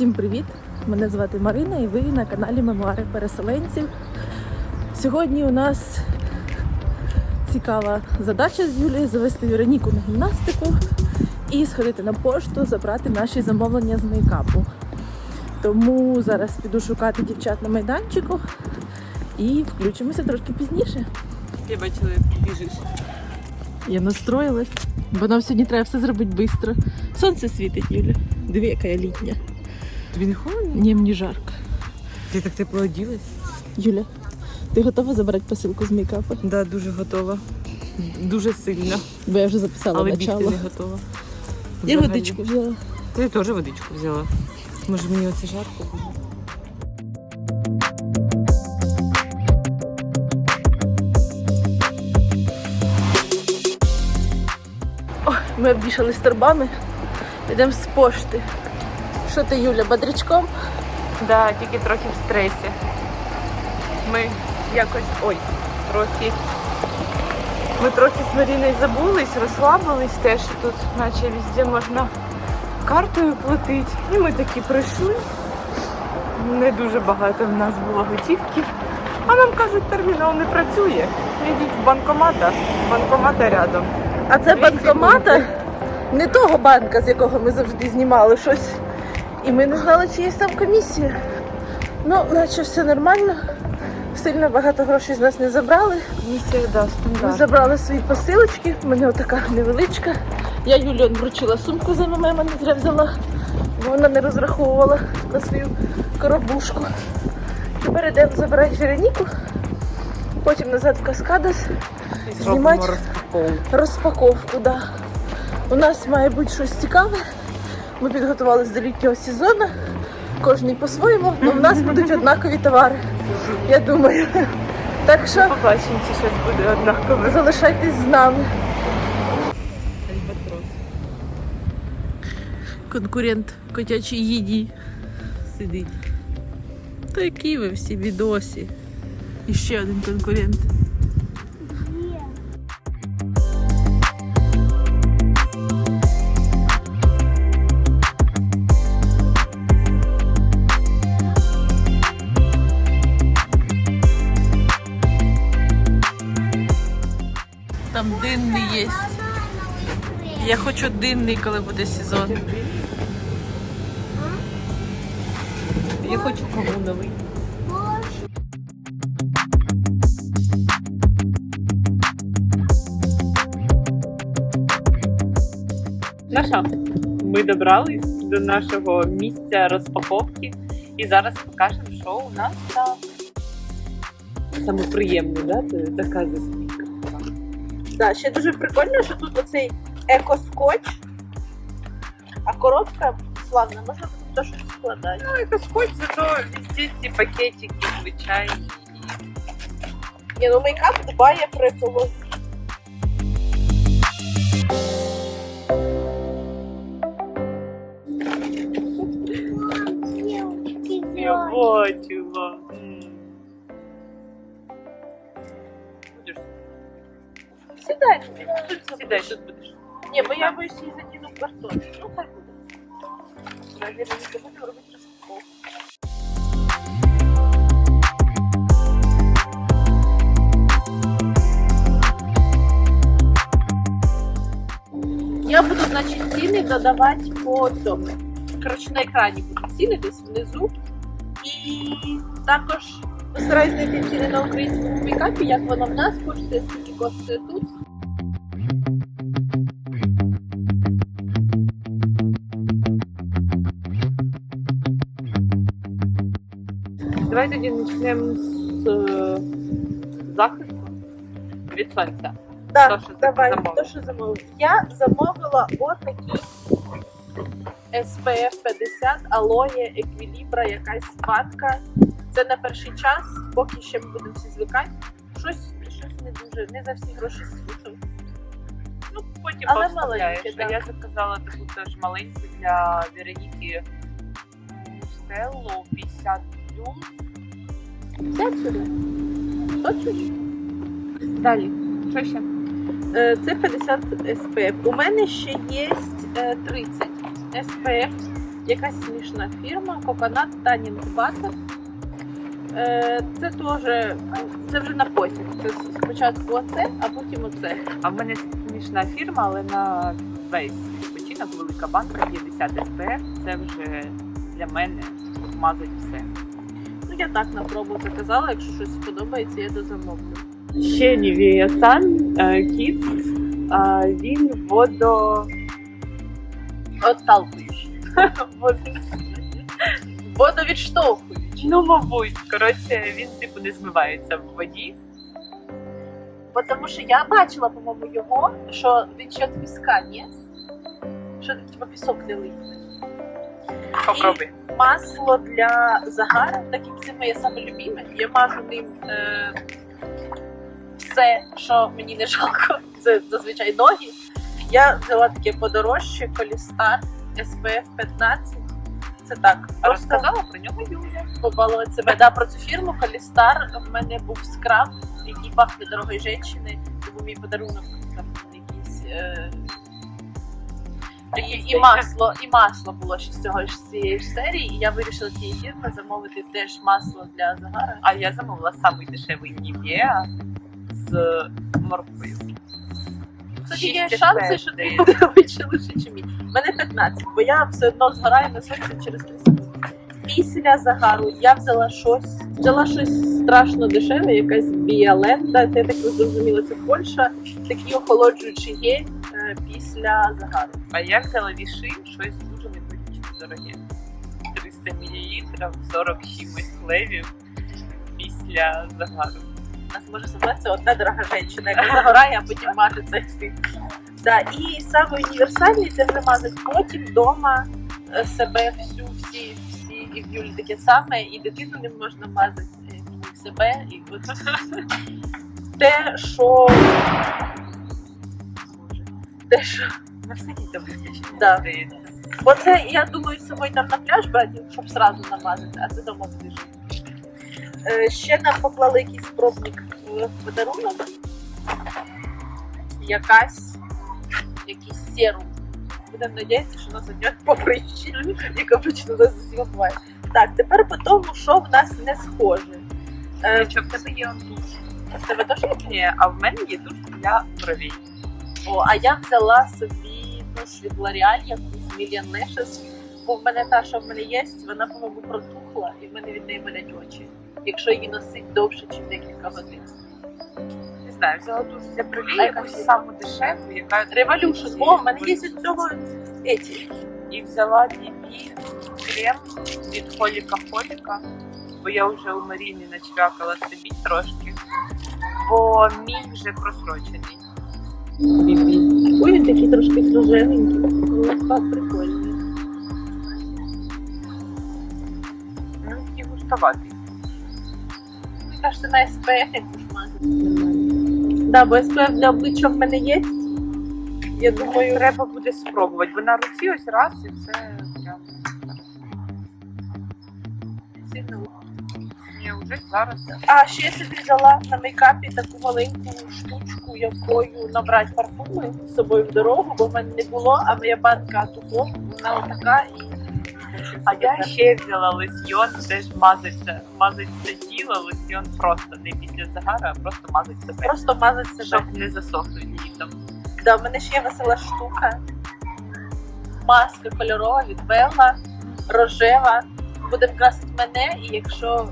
Всім привіт! Мене звати Марина і ви на каналі Мемуари переселенців. Сьогодні у нас цікава задача з Юлією завести Вероніку на гімнастику і сходити на пошту, забрати наші замовлення з мейкапу. Тому зараз піду шукати дівчат на майданчику і включимося трошки пізніше. Я бачила, як ти біжиш. Я настроїлась, бо нам сьогодні треба все зробити швидко. Сонце світить, Юля. Диви, яка я літня. Тобі не холодно? Ні, мені жарко. Ти так тепло оділась? Юля, ти готова забрати посилку з мейкапу? Да, дуже готова. Дуже сильно. Бо я вже записала Але бігти не готова. Я Взагалі. водичку взяла. Ти теж водичку взяла. Може мені оце жарко буде? Ми обвішали торбами. Йдемо з пошти. Що ти, Юля, бодрячком? Да, тільки трохи в стресі. Ми якось. Ой, трохи. Ми трохи з Маріною забулись, розслабились теж, що тут наче везде можна картою платити. І ми такі прийшли. Не дуже багато в нас було готівки. А нам кажуть, термінал не працює. Йдіть в банкомата. Банкомата рядом. А це банкомата не того банка, з якого ми завжди знімали щось. І ми не знали, чи є там комісія. Ну, наче все нормально. Сильно багато грошей з нас не забрали. Місія, да, Ми забрали свої посилочки, в мене така невеличка. Я Юлі он вручила сумку за МММ, не зря взяла, бо вона не розраховувала на свою коробушку. Тепер йдемо забирати Вероніку, потім назад в Каскадес, знімати. розпаковку. розпаковку. Да. У нас має бути щось цікаве. Ми підготувалися до літнього сезону, кожний по-своєму, але в нас будуть однакові товари. Я думаю. Так що Побачимо, чи щось буде однакове. залишайтесь з нами. Конкурент котячій їді. Сидить. Такі ви всі відосі. І ще один конкурент. Я хочу динний, коли буде сезон. Я хочу кавуновий. Наша, ми добрались до нашого місця розпаковки і зараз покажемо, що у нас там. Саме приємне, да? Така засмійка. Да, ще дуже прикольно, що тут оцей еко-скотч, а коробка славна, можна тут теж щось складати. Ну, це скотч, зато везде ці пакетики звичайні. Ні, ну мейкап дбає про екологію. Я бачила. М. Будеш Сідай. сідай, тут будеш. Ні, бо я боюсь її закину в картон. Ну, хай буде. Навірно, не буду робити розпаковку. Я буду, значить, ціни додавати по цьому. Коротше, на екрані будуть ціни десь внизу. І також постараюсь знайти ціни на українському мейкапі, як воно в нас коштує, скільки коштує тут. Давай тоді почнемо з е, захисту від сонця. Так, То, що давай, замовила. то, що замовила. Я замовила отакі SPF 50 алоє еквілібра, якась банка. Це на перший час, поки ще ми будемо всі звикати. Щось, щось не дуже, не за всі гроші сушу. Ну, потім Але повставляєш. маленьке, А я заказала таку теж маленьку для Вероніки Стеллу 50 Сядь сюди. Хочеш? Далі. Що ще? Е, Це 50 SPF. У мене ще є е, 30 SPF. якась смішна фірма Coconut Tanning Butter. Е, Це теж це вже на потім. Це спочатку оце, а потім оце. А в мене смішна фірма, але на весь відпочинок велика банка 50 СПФ. Це вже для мене мазать все. Я так на пробу заказала. Якщо щось сподобається, я дозамовлю. Ще Nivea Sun Kids. Він водо... Отталкуючий. Водовідштовхуючий. Ну, мабуть, коротше, він типу не змивається в воді. Бо Тому що я бачила, по-моєму, його, що він ще від піска, ні? Що типу пісок не липне. Попробуй. Масло для загара, так як це моє саме любиме. Я мажу ним е, все, що мені не жалко. Це зазвичай ноги. Я взяла таке подорожче Колістар SPF 15. Це так. Розказала про нього Юля. побалувати себе. Да, про цю фірму Колістар в мене був скраб, який пахне дорогої жінки. Це був мій подарунок там якийсь. Е... І, і масло, і масло було ще з цього ж з цієї ж серії, і я вирішила цієї фірми замовити теж масло для загара. А я замовила самий дешевий Nivea з морквою. Кстати, є шанси, що ти буде вище лише, ніж мій. У мене 15, бо я все одно згораю на сонці через 3 секунди. Після загару я взяла щось, взяла щось страшно дешеве, якась біаленда, це я так зрозуміла, це Польща, такий охолоджуючий гель після загару. А я взяла віши, щось дуже неприлічно дороге. 300 мл, 40 чимось левів після загару. У нас може зібратися одна дорога жінка, яка загорає, а потім маже цей стиль. Да, і саме універсальний це вже потім вдома е, себе всю, всі, всі, і в Юлі таке саме, і дитину не можна мазати, е, і себе, і от те, що. Те, що На все вистачить, Да. здається. Бо це я думаю з собою там на пляж брати, щоб сразу намазати, а це дома буде жити. Е, ще нам поклали якийсь пробник в подарунок. Якась якийсь серум. Будемо надіятися, що нас одне поприщі, як обично нас усіх буває. Так, тепер по тому, що в нас не схоже. Е, Якщо в тебе є душ. в тебе теж є? Ні, а в мене є душ для бровей. О, а я взяла собі душ від L'Oreal, якусь Million Lashes, бо в мене та, що в мене є, вона, по-моєму, протухла, і в мене від неї болять очі. Якщо її носить довше, ніж декілька годин. Не знаю, взяла душ для бровей, якусь саму дешеву, яка Revolution. О, в мене є від цього еті. І взяла DB крем від Холіка Холіка, бо я вже у Маріни начвякала собі трошки, бо мій вже просрочений. Ой, він такий трошки служевенький. Лопат прикольний. Ну, такий густоватий. Мені кажется, на SPF як будеш Да, бо SPF для обличчя в мене є. Я думаю, Треба буде спробувати, бо на руці ось раз і це прям сильно ні, вже зараз. А ще я собі взяла на мейкапі таку маленьку штучку, якою набрати парфуми з собою в дорогу, бо в мене не було, а моя банка духов, вона отака і. А я ще взяла лосьйон, теж мазиться, мазить все тіло, лосьйон просто не після загару, а просто мазить себе. просто мазать себе. Щоб не засохли літом. Да, в мене ще є весела штука. Маска кольорова від Белла, рожева. Будемо красити мене, і якщо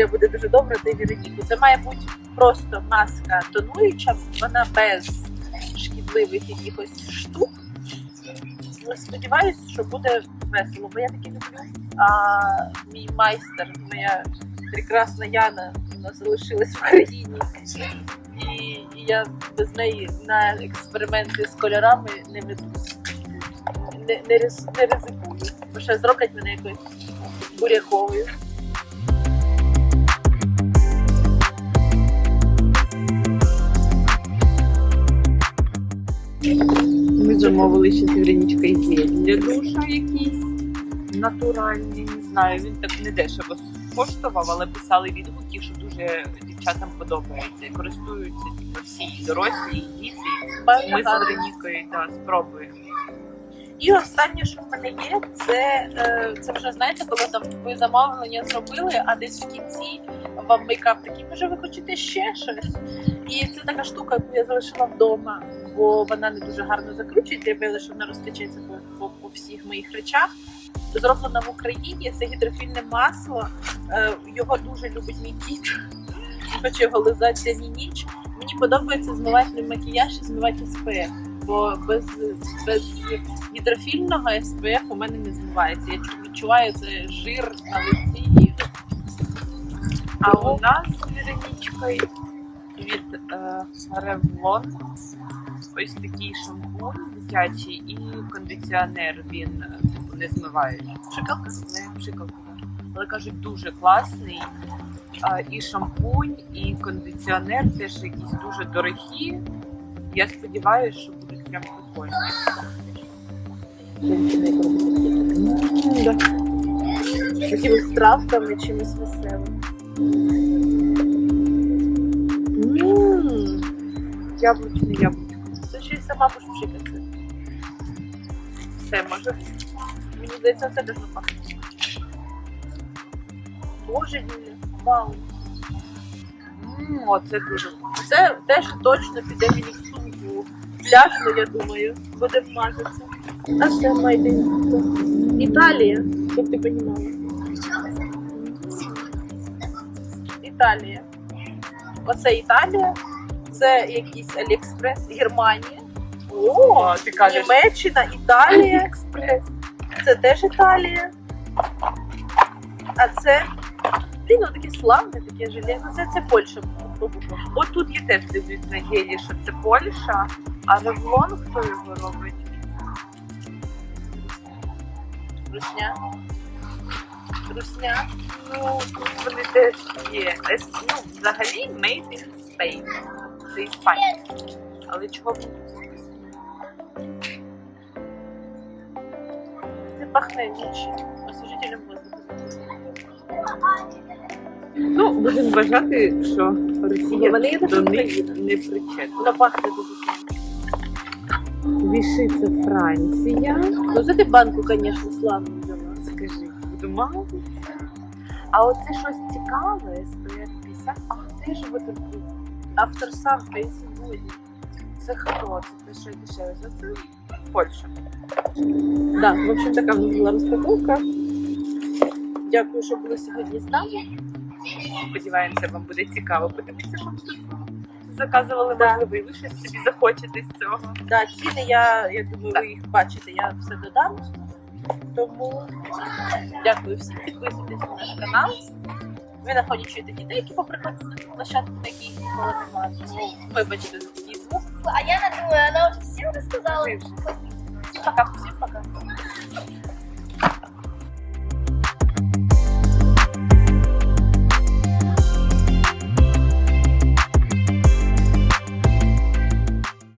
Юля буде дуже добра, то й Вероніку. Це має бути просто маска тонуюча, вона без шкідливих якихось штук. Сподіваюсь, що буде весело, бо я таки люблю. А мій майстер, моя прекрасна Яна, вона залишилась в країні. І, я без неї на експерименти з кольорами не ведусь. Не, не, не ризикую. Бо ще зроблять мене якоюсь буряковою. Замовили ще з Веронічкою гель для душа якийсь натуральний, не знаю, він так не дешево коштував, але писали відгуки, що дуже дівчатам подобається. І користуються типу, всі і дорослі, і діти. Ми з. Веронікою да, спробуємо. І останнє, що в мене є, це, е, це вже знаєте, коли там ви замовлення зробили, а десь в кінці вам мейкап такий, може ви хочете ще щось. І це така штука, яку я залишила вдома, бо вона не дуже гарно закручується, я боялася, що вона розтечеться по, по, по всіх моїх речах. Зроблена в Україні, це гідрофільне масло. Е, Його дуже любить мій кіт. Хоче його лизати день і ніч. Мені подобається змивати макіяж і змивати СПФ, бо без, без гідрофільного СПФ у мене не змивається. Я відчуваю це жир на лиці. А у нас з Віронічкою від е, Revlon ось такий шампунь дитячий і кондиціонер. Він е, типу не змиваючий. Пшикалка? Не пшикалка. Але кажуть, дуже класний. І шампунь, і кондиціонер теж якісь дуже дорогі. Я сподіваюся, що будуть прям прикольні. Якимись травками, чимось веселим. Яблучне яблучко. Це ще й сама пшикати. Все може. Мені здається, це дуже пахне. Боже, Юля, вау. М, Оце дуже Це те, що точно піде мені в сумку. Я думаю, буде вмазатися. А це майденько. Італія, щоб ти розуміла. Італія. Оце Італія, це якийсь Аліекспрес, Германія. О, ти кажеш. Німеччина, Італія. експрес. Це теж Італія. А це. Ну таке славне, таке желе. Ну це, це Польща. От тут я теж дивлюсь на ділі, що це Польща, а Ревлон хто його робить? Русня. Русня. Ну, тут вони теж є. Ес- Ну, взагалі Made in Spain. Це Іспанія. Але чого б? Це пахне нічим. Освіжителем воздуха. Ну, будемо вважати, що Росія Вони є до дуже них не причетна. Пахне дуже. Віши це Франція. Ну це ти банку, звісно, славно взяла. Скажи, буду. А оце щось цікаве, SPF 50, а теж waterproof. Автор сам Фейсі Боді. Це хто? Це те, що дешеве. Це Польща. Да, в общем, така в нас була розпаковка. Дякую, що були сьогодні з нами. Сподіваємося, вам буде цікаво подивитися, що ми тут заказували. Да. Можливо, і ви щось собі захочете з цього. Да, ціни я, я думаю, ви їх бачите, я все додам. Тому дякую всім. Підписуйтесь на наш канал. Ви на фоні чуєте дітей, які поприходять на цю площадку, на якій ніколи немає. Вибачте за такий звук. А я думаю, она уже всем рассказала. Всім пока, всім пока.